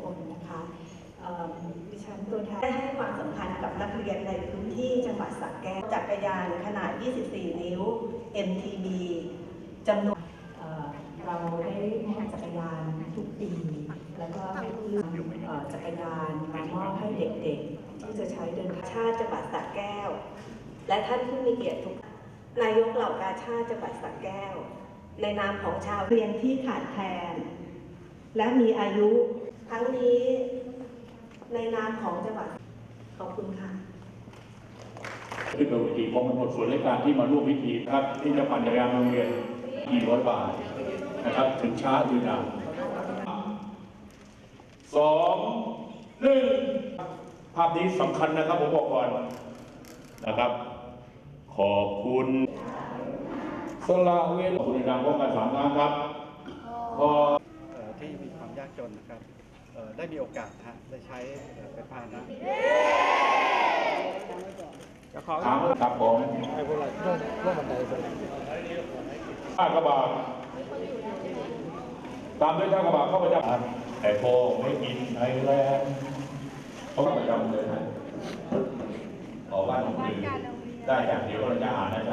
คนนะคะดิฉันตัวแทนได้ให้ความสำคัญกับนักเรียนในพื้นที่จังหวัดสระแก้วจักรยานขนาด 24 นิ้ว MTB จำนวนเราได้มอบจักรยานทุกปี แล้วก็ให้เพื่อนเอ่อจักรยานมามอบให้เด็กๆ ที่จะใช้เดินชาติจังหวัดสระแก้ว และท่านผู้มีเกียรติทุกนนายกเหล่ากาชาติจังหวัดสระแก้ว ในนามของชาวเรียนที่ขาดแคลนและมีอายุ ทั้งนี้ในนามของจังหวัดขอบคุณค่ะขึ้นกับวิธีของกำหนดส่วนราชการที่มาร่วมพิธีนะครับที่จะปั่นจักรยานโรงเรียนกี่ร้อยบาทนะครับถึงช้าถึงนานสองหนึ่งภาพนี้สำคัญนะครับผมบอกก่อนนะครับ ขอบคุณสละเวลาคุณดังป้องกันสามครั้งครับขอเอ่อที่มีความยากจนนะครับเอ่อ ได้มีโอกาสฮะได้ใช้เอ่อเป็นพาหนะถามครับผมห้ากระบาทตามด้วยท่ากระบาทเข้าประจำไอ้โพไม่กินไอ้แรงเขาประจำเลยนะขอบ้านอื่นได้อย่างเดียวเราจะอ่านนะครับ